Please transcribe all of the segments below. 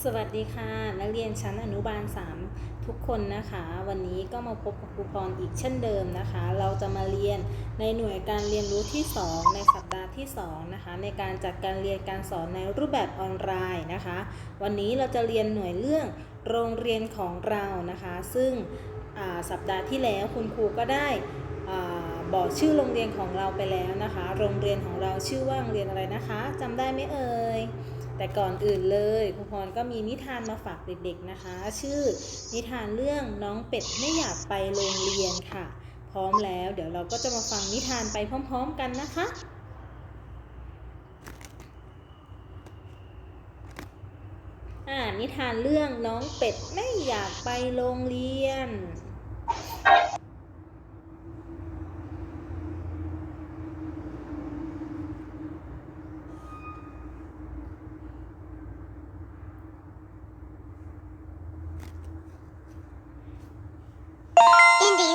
สวัสดีค่ะ นักเรียนชั้นอนุบาล 3 ทุกคนนะคะ วันนี้ก็มาพบกับครูพรอีกเช่นเดิมนะคะ เราจะมาเรียนในหน่วยการเรียนรู้ที่ 2 ในสัปดาห์ที่ 2 นะคะ ในการจัดการเรียนการสอนในรูปแบบออนไลน์นะคะ วันนี้เราจะเรียนหน่วยเรื่องโรงเรียนของเรานะคะ ซึ่งสัปดาห์ที่แล้วคุณครูก็ได้บอกชื่อโรงเรียนของเราไปแล้วนะคะ โรงเรียนของเราชื่อว่าโรงเรียนอะไรนะคะจำได้ไหมเอ่ย แต่ก่อนอื่นเลยครูพรก็มีนิทานมาฝากเด็กๆนะคะ ชื่อนิทานเรื่องน้องเป็ดไม่อยากไปโรงเรียนค่ะ พร้อมแล้วเดี๋ยวเราก็จะมาฟังนิทานไปพร้อมๆกันนะคะ อ่านิทานเรื่องน้องเป็ดไม่อยากไปโรงเรียน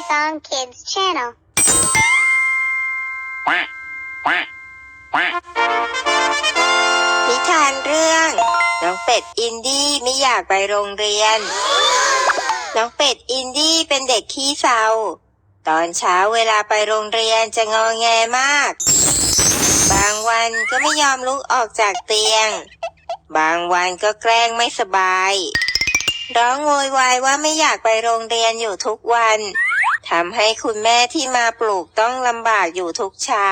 Song Kids Channel. quack quack quack นิทานเรื่อง น้องเป็ดอินดี้ไม่อยากไปโรงเรียน น้องเป็ดอินดี้เป็นเด็กขี้เศร้า ตอนเช้าเวลาไปโรงเรียนจะงอแงมาก บางวันก็ไม่ยอมลุกออกจากเตียง บางวันก็แกล้งไม่สบาย ร้องโวยวายว่าไม่อยากไปโรงเรียนอยู่ทุกวัน ทำให้คุณแม่ที่มาปลูกต้องลำบากอยู่ทุกเช้า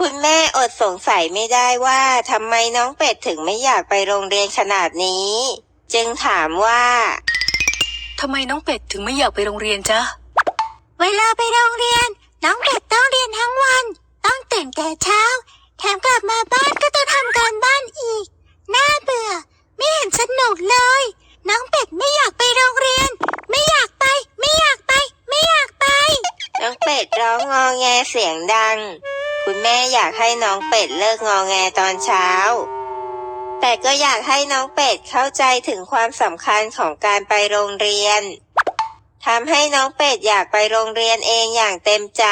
คุณแม่อดสงสัยไม่ได้ว่าทำไมน้องเป็ดถึงไม่อยากไปโรงเรียนขนาดนี้ จึงถามว่าทำไมน้องเป็ดถึงไม่อยากไปโรงเรียนจ๊ะ เวลาไปโรงเรียน น้องเป็ดต้องเรียนทั้งวัน ต้องตื่นแต่เช้า แถมกลับมาบ้านก็ต้องทำการบ้านอีก น่าเบื่อ ไม่เห็นสนุกเลย น้องเป็ดไม่อยากไปโรงเรียน ไม่อยากไป ไม่อยากไป อยากไป น้องเป็ดร้องงอแงเสียงดัง คุณแม่อยากให้น้องเป็ดเลิกงอแงตอนเช้า แต่ก็อยากให้น้องเป็ดเข้าใจถึงความสำคัญของการไปโรงเรียนทำให้น้องเป็ดอยากไปโรงเรียนเองอย่างเต็มใจ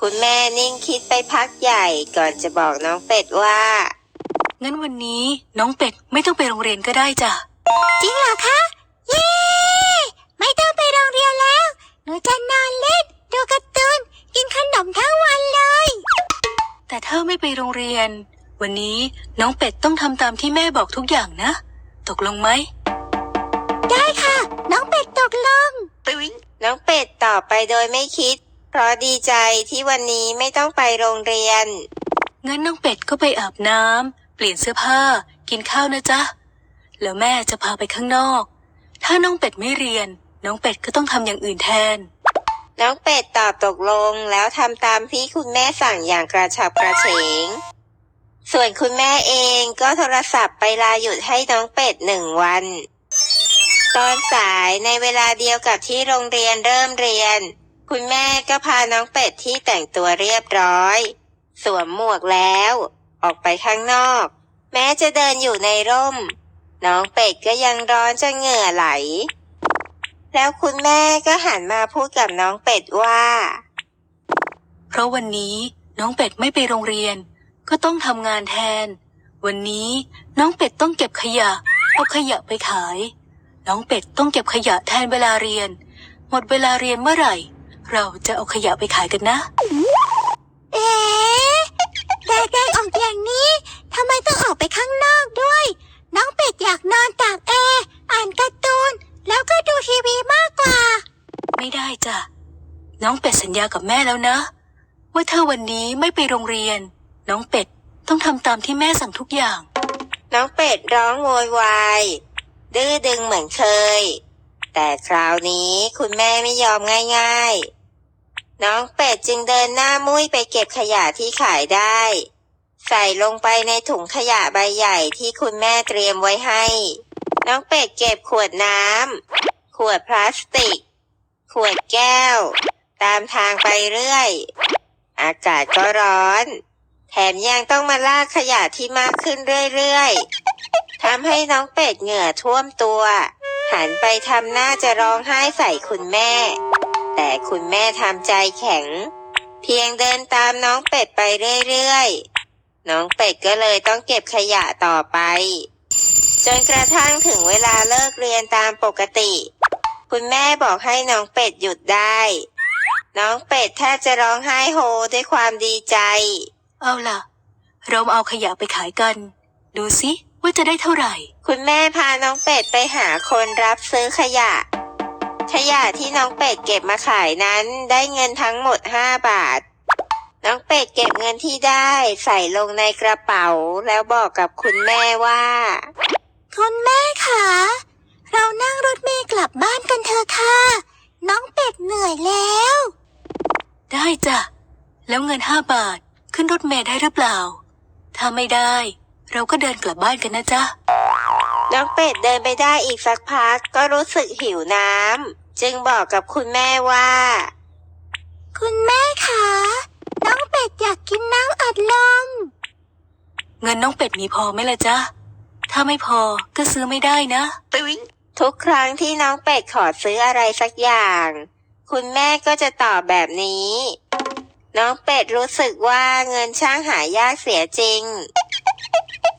คุณแม่นิ่งคิดไปพักใหญ่ก่อนจะบอกน้องเป็ดว่า งั้นวันนี้น้องเป็ดไม่ต้องไปโรงเรียนก็ได้จ้ะ จริงเหรอคะ เย้ ไม่ไปโรงเรียน วันนี้น้องเป็ดต้องทำตามที่แม่บอกทุกอย่างนะ ตกลงไหม ได้ค่ะ น้องเป็ดตกลงน้องเป็ดตอบไปโดยไม่คิด เพราะดีใจที่วันนี้ไม่ต้องไปโรงเรียน งั้นน้องเป็ดก็ไปอาบน้ำเปลี่ยนเสื้อผ้า กินข้าวนะจ๊ะ แล้วแม่จะพาไปข้างนอก ถ้าน้องเป็ดไม่เรียน น้องเป็ดก็ต้องทำอย่างอื่นแทน น้องเป็ดตอบตกลงแล้วทำตามที่คุณแม่สั่งอย่างกระฉับกระเฉง ส่วนคุณแม่เองก็โทรศัพท์ไปลาหยุดให้น้องเป็ดหนึ่งวัน ตอนสายในเวลาเดียวกับที่โรงเรียนเริ่มเรียน คุณแม่ก็พาน้องเป็ดที่แต่งตัวเรียบร้อย สวมหมวกแล้ว ออกไปข้างนอก แม้จะเดินอยู่ในร่ม น้องเป็ดก็ยังร้อนจนเหงื่อไหล แล้วคุณแม่ก็หันมาพูดกับน้องเป็ดว่า เพราะวันนี้น้องเป็ดไม่ไปโรงเรียน ก็ต้องทำงานแทน วันนี้น้องเป็ดต้องเก็บขยะ เอาขยะไปขาย น้องเป็ดต้องเก็บขยะแทนเวลาเรียน หมดเวลาเรียนเมื่อไหร่ เราจะเอาขยะไปขายกันนะ เอ๊ะแดงๆออกอย่างนี้ทำไมต้องออกไปข้างนอกด้วย น้องเป็ดอยากนอนตากแอร์ น้องเป็ดสัญญากับแม่แล้วนะ ว่าถ้าวันนี้ไม่ไปโรงเรียน น้องเป็ดต้องทำตามที่แม่สั่งทุกอย่าง น้องเป็ดร้องโวยวายดื้อดึงเหมือนเคย แต่คราวนี้คุณแม่ไม่ยอมง่ายๆ น้องเป็ดจึงเดินหน้ามุ้ยไปเก็บขยะที่ขายได้ ใส่ลงไปในถุงขยะใบใหญ่ที่คุณแม่เตรียมไว้ให้ น้องเป็ดเก็บขวดน้ำขวดพลาสติก ขวดแก้ว ตามทางไปเรื่อย อากาศก็ร้อน แถมยังต้องมาลากขยะที่มากขึ้นเรื่อยๆทำให้น้องเป็ดเหงื่อท่วมตัว หันไปทำหน้าจะร้องไห้ใส่คุณแม่ แต่คุณแม่ทำใจแข็ง เพียงเดินตามน้องเป็ดไปเรื่อยๆ น้องเป็ดก็เลยต้องเก็บขยะต่อไป จนกระทั่งถึงเวลาเลิกเรียนตามปกติ คุณแม่บอกให้น้องเป็ดหยุดได้ น้องเป็ดแทบจะร้องไห้โฮด้วยความดีใจ เอาล่ะ เรามาเอาขยะไปขายกัน ดูสิว่าจะได้เท่าไหร่ คุณแม่พาน้องเป็ดไปหาคนรับซื้อขยะ ขยะที่น้องเป็ดเก็บมาขายนั้นได้เงินทั้งหมด 5 บาท น้องเป็ดเก็บเงินที่ได้ใส่ลงในกระเป๋า แล้วบอกกับคุณแม่ว่า คุณแม่คะเรานั่งรถเมล์กลับบ้านกันเถอะค่ะ น้องเป็ดเหนื่อยแล้ว ได้จ้ะ แล้วเงินห้าบาทขึ้นรถเมล์ได้หรือเปล่า ถ้าไม่ได้ เราก็เดินกลับบ้านกันนะจ๊ะ น้องเป็ดเดินไปได้อีกสักพักก็รู้สึกหิวน้ำจึงบอกกับคุณแม่ว่า คุณแม่คะน้องเป็ดอยากกินน้ำอัดลม เงินน้องเป็ดมีพอไหมล่ะจ๊ะ ถ้าไม่พอก็ซื้อไม่ได้นะ ทุกครั้งที่น้องเป็ดขอซื้ออะไรสักอย่าง คุณแม่ก็จะตอบแบบนี้ น้องเป็ดรู้สึกว่าเงินช่างหายากเสียจริง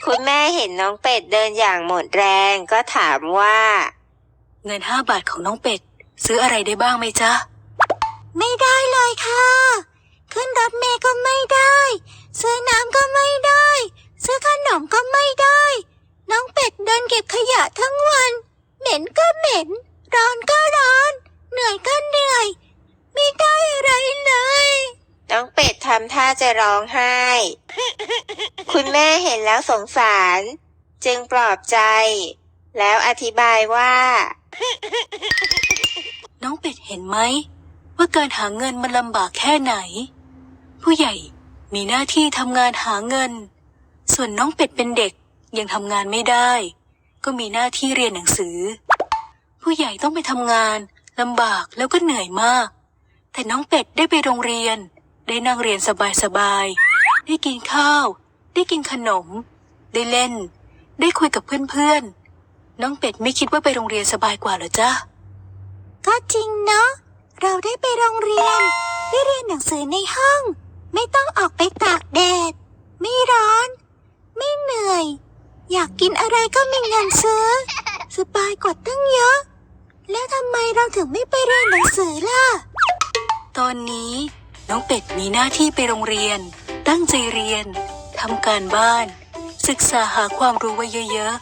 คุณแม่เห็นน้องเป็ดเดินอย่างหมดแรงก็ถามว่า เงินห้าบาทของน้องเป็ด ซื้ออะไรได้บ้างไหมจ๊ะ ไม่ได้เลยค่ะ ขึ้นรถเมล์ก็ไม่ได้ ซื้อน้ำก็ไม่ได้ ซื้อขนมก็ไม่ได้ น้องเป็ดเดินเก็บขยะทั้งวัน เหม็นก็เหม็น ร้อนก็ร้อน เหนื่อยก็ ท่าจะร้องไห้ คุณแม่เห็นแล้วสงสาร จึงปลอบใจ แล้วอธิบายว่า น้องเป็ดเห็นไหม ว่าการหาเงินมันลำบากแค่ไหน ผู้ใหญ่มีหน้าที่ทำงานหาเงิน ส่วนน้องเป็ดเป็นเด็กยังทำงานไม่ได้ ก็มีหน้าที่เรียนหนังสือ ผู้ใหญ่ต้องไปทำงานลำบากแล้วก็เหนื่อยมาก แต่น้องเป็ดได้ไปโรงเรียน ได้นั่งเรียนสบายๆ ได้กินข้าว ได้กินขนม ได้เล่น ได้คุยกับเพื่อนๆ น้องเป็ดไม่คิดว่าไปโรงเรียนสบายกว่าเหรอจ๊ะ ก็จริงเนาะ เราได้ไปโรงเรียน ได้เรียนหนังสือในห้อง ไม่ต้องออกไปตากแดด ไม่ร้อน ไม่เหนื่อย อยากกินอะไรก็มีเงินซื้อ สบายกว่าตั้งเยอะ แล้วทำไมเราถึงไม่ไปเรียนหนังสือล่ะ ตอนนี้ น้องเป็ดมีหน้าที่ไปโรงเรียน ตั้งใจเรียนทำการบ้าน ศึกษาหาความรู้ไว้เยอะ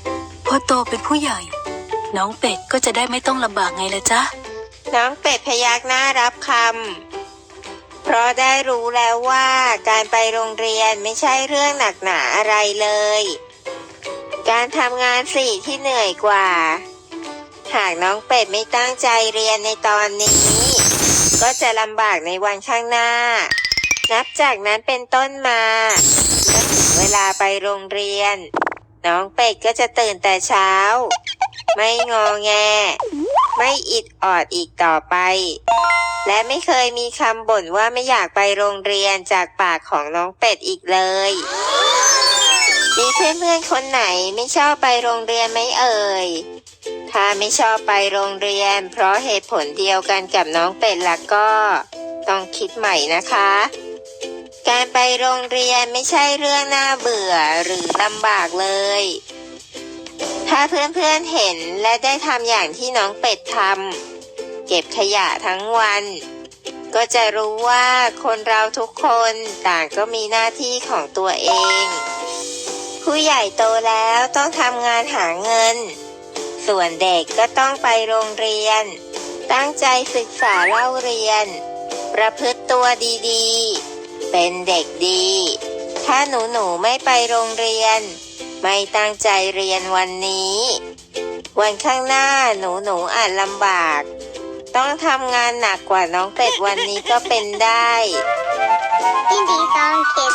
ๆ พอโตเป็นผู้ใหญ่ น้องเป็ดก็จะได้ไม่ต้องลำบากไงละจ๊ะ น้องเป็ดพยักหน้ารับคำ เพราะได้รู้แล้วว่าการไปโรงเรียนไม่ใช่เรื่องหนักหนาอะไรเลย การทำงานสี่ที่เหนื่อยกว่า หากน้องเป็ดไม่ตั้งใจเรียนในตอนนี้ ก็จะลำบากในวันข้างหน้า นับจากนั้นเป็นต้นมาเมื่อถึงเวลาไปโรงเรียน น้องเป็ดก็จะตื่นแต่เช้า ไม่งอแง ไม่อิดออดอีกต่อไป และไม่เคยมีคำบ่นว่าไม่อยากไปโรงเรียนจากปากของน้องเป็ดอีกเลย มีเพื่อนๆคนไหนไม่ชอบไปโรงเรียนไหมเอ่ย ถ้าไม่ชอบไปโรงเรียน เพราะเหตุผลเดียวกันกับน้องเป็ดละก็ ต้องคิดใหม่นะคะ การไปโรงเรียนไม่ใช่เรื่องน่าเบื่อหรือลำบากเลย ถ้าเพื่อนๆเห็นและได้ทำอย่างที่น้องเป็ดทำเก็บขยะทั้งวัน ก็จะรู้ว่าคนเราทุกคนต่างก็มีหน้าที่ของตัวเอง ผู้ใหญ่โตแล้วต้องทำงานหาเงิน ส่วนเด็กก็ต้องไปโรงเรียน ตั้งใจศึกษาเล่าเรียน ประพฤติตัวดีๆ เป็นเด็กดี ถ้าหนูหนูๆไม่ไปโรงเรียน ไม่ตั้งใจเรียนวันนี้ วันข้างหน้าหนูหนูๆอาจลำบาก ต้องทำงานหนักกว่าน้องเป็ดวันนี้ก็เป็นได้ยินดีต้อนเก็บ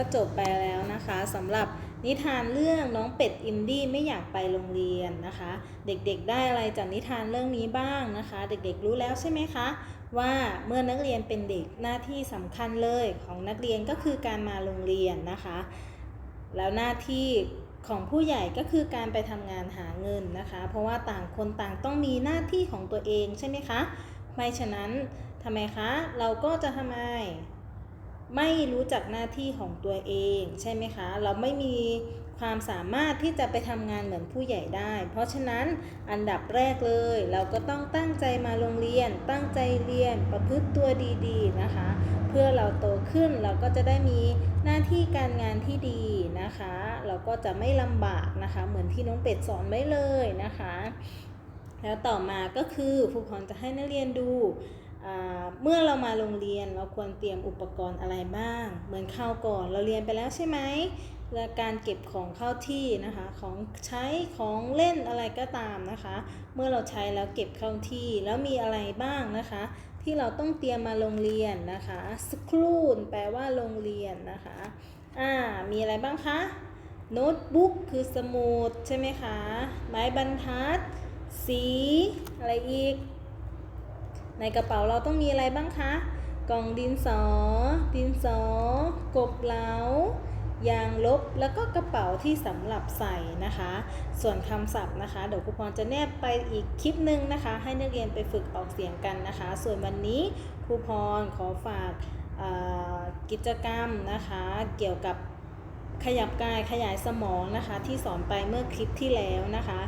ก็จบไปแล้วนะคะสำหรับนิทานเรื่องน้องเป็ดอินดี้ไม่อยากไปโรงเรียนนะคะ เด็กๆได้อะไรจากนิทานเรื่องนี้บ้างนะคะ เด็กๆรู้แล้วใช่ไหมคะ ว่าเมื่อนักเรียนเป็นเด็กหน้าที่สำคัญเลยของนักเรียนก็คือการมาโรงเรียนนะคะ แล้วหน้าที่ของผู้ใหญ่ก็คือการไปทำงานหาเงินนะคะ เพราะว่าต่างคนต่างต้องมีหน้าที่ของตัวเองใช่ไหมคะไม่ฉะนั้นทำไมคะ เราก็จะทำไม ไม่รู้จักหน้าที่ของตัวเองใช่ไหมคะ เราไม่มีความสามารถที่จะไปทำงานเหมือนผู้ใหญ่ได้ เพราะฉะนั้นอันดับแรกเลย เราก็ต้องตั้งใจมาโรงเรียน ตั้งใจเรียนประพฤติตัวดีๆนะคะ เพื่อเราโตขึ้นเราก็จะได้มีหน้าที่การงานที่ดีนะคะ เราก็จะไม่ลำบากนะคะ เหมือนที่น้องเป็ดสอนไว้เลยนะคะ แล้วต่อมาก็คือครูพรจะให้นักเรียนดู เมื่อเรามาโรงเรียนเราควรเตรียมอุปกรณ์อะไรบ้าง เหมือนคราวก่อนเราเรียนไปแล้วใช่ไหมและการเก็บของเข้าที่นะคะของใช้ของเล่นอะไรก็ตามนะคะ เมื่อเราใช้แล้วเก็บเข้าที่แล้วมีอะไรบ้างนะคะ ที่เราต้องเตรียมมาโรงเรียนนะคะสครูนแปลว่าโรงเรียนนะคะอ่ามีอะไรบ้างคะโน้ตบุ๊กคือสมุดใช่ไหมคะไม้บรรทัด สีอะไรอีก ในกระเป๋าเราต้องมีอะไรบ้างคะ กล่องดินสอ ดินสอ กบเหลายางลบ แล้วก็กระเป๋าที่สำหรับใส่นะคะ ส่วนคำศัพท์นะคะ เดี๋ยวครูพรจะแนบไปอีกคลิปหนึ่งนะคะ ให้นักเรียนไปฝึกออกเสียงกันนะคะ ส่วนวันนี้ครูพรขอฝากกิจกรรมนะคะ เกี่ยวกับขยับกายขยายสมองนะคะ ที่สอนไปเมื่อคลิปที่แล้วนะคะ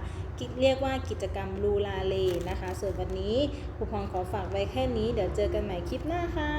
เรียกว่ากิจกรรมลูลาเลนะคะ ส่วนวันนี้ครูพรขอฝากไว้แค่นี้ เดี๋ยวเจอกันใหม่คลิปหน้าค่ะ